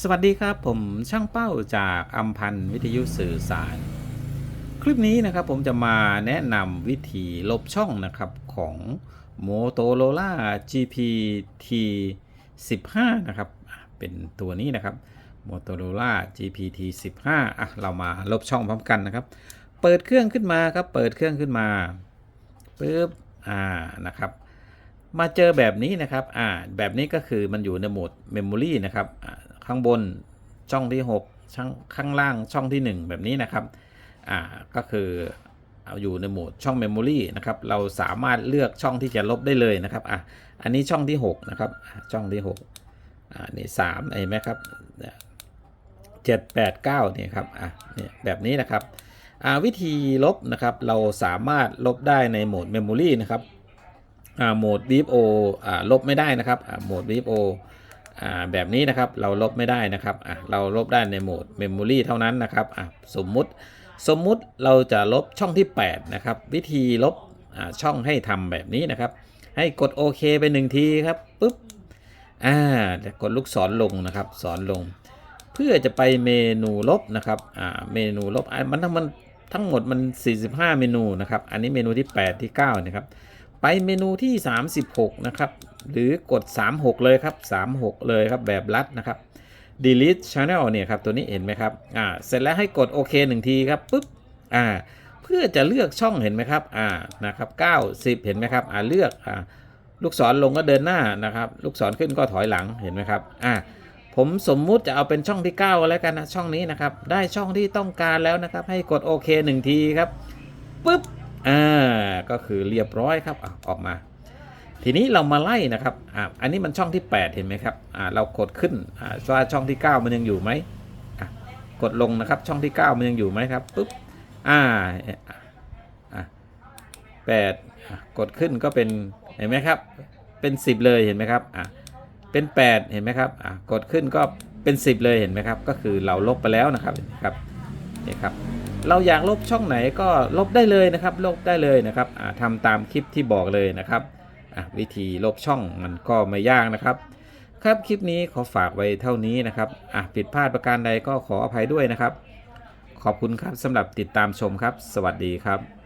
สวัสดีครับผมช่างเป้าจากอัมพันธ์วิทยุสื่อสาร คลิปนี้นะครับผมจะมาแนะนำวิธีลบช่องนะครับของ Motorola GPT 15นะครับเป็นตัวนี้นะครับ Motorola GPT 15อะเรามาลบช่องพร้อมกันนะครับ เปิดเครื่องขึ้นมาครับเปิดเครื่องขึ้นมาปึ๊บอ่านะครับมาเจอแบบนี้นะครับ อ่า แบบนี้ก็คือมันอยู่ในโหมด Memory นะครับอ่า ข้างบนช่องที่6ช่องข้างล่างช่องที่ 1 แบบนี้นะครับอ่าก็คือเอาอยู่ในโหมดช่อง Memory นะครับ เราสามารถเลือกช่องที่จะลบได้เลยนะครับอะอันนี้ช่องที่ 6 นะครับ ช่องที่6อ่านี่3เห็นไหมครับเจ็ดแปดเก้าเนี่ยครับอะเนี่ยแบบนี้นะครับอ่าวิธีลบนะครับเราสามารถลบได้ในโหมด Memory นะครับอ่าโหมด VFO อ่าลบไม่ได้นะครับอ่าโหมด VFO อ่า แบบนี้นะครับเราลบไม่ได้นะครับเราลบได้ในโหมด Memory เท่านั้นนะครับสมมุติสมมุติเราจะลบช่องที่ 8 นะครับ วิธีลบช่องให้ทำแบบนี้นะครับ ให้กดโอเคไปหนึ่งทีครับปุ๊บอ่ากดลูกศรลงนะครับสอนลง เพื่อจะไปเมนูลบนะครับอ่าเมนูลบมันทั้งมันทั้งหมดมัน 45 เมนูนะครับ อันนี้เมนูที่ 8 ที่9นะครับ ไปเมนูที่ 36 นะครับ หรือกด 36 เลยครับ 36 เลยครับแบบลัดนะครับ delete channel เนี่ยครับตัวนี้เห็นไหมครับอ่าเสร็จแล้วให้กดโอเคหนึ่งทีครับปุ๊บอ่าเพื่อจะเลือกช่องเห็นไหมครับอ่านะครับ90 เห็นไหมครับอ่าเลือกอ่าลูกศรลงก็เดินหน้านะครับ ลูกศรขึ้นก็ถอยหลังเห็นไหมครับอ่าผมสมมุติจะเอาเป็นช่องที่ 9 แล้วกันนะช่องนี้นะครับ ได้ช่องที่ต้องการแล้วนะครับ ให้กดโอเคหนึ่งทีครับปุ๊บ อ่าก็คือเรียบร้อยครับอะออกมา ทีนี้เรามาไล่นะครับอ่าอันนี้มันช่องที่ 8 เห็นไหมครับอ่าเรากดขึ้นอ่าว่าช่องที่ 9 มันยังอยู่ไหมอะกดลงนะครับช่องที่ 9 มันยังอยู่ไหมครับปุ๊บอ่าอะแปดกดขึ้นก็เป็นเห็นไหมครับ เป็น 10 เลยเห็นไหมครับอะเป็น 8 เห็นไหมครับอะกดขึ้นก็เป็น 10 เลยเห็นไหมครับ ก็คือเราลบไปแล้วนะครับครับ นี่ครับเราอยากลบช่องไหนก็ลบได้เลยนะครับ ลบได้เลยนะครับอ่าทำตามคลิปที่บอกเลยนะครับวิธีลบช่องมันก็ไม่ยากนะครับ ครับคลิปนี้ขอฝากไว้เท่านี้นะครับผิดพลาดประการใดก็ขออภัยด้วยนะครับ ขอบคุณครับสำหรับติดตามชมครับ สวัสดีครับ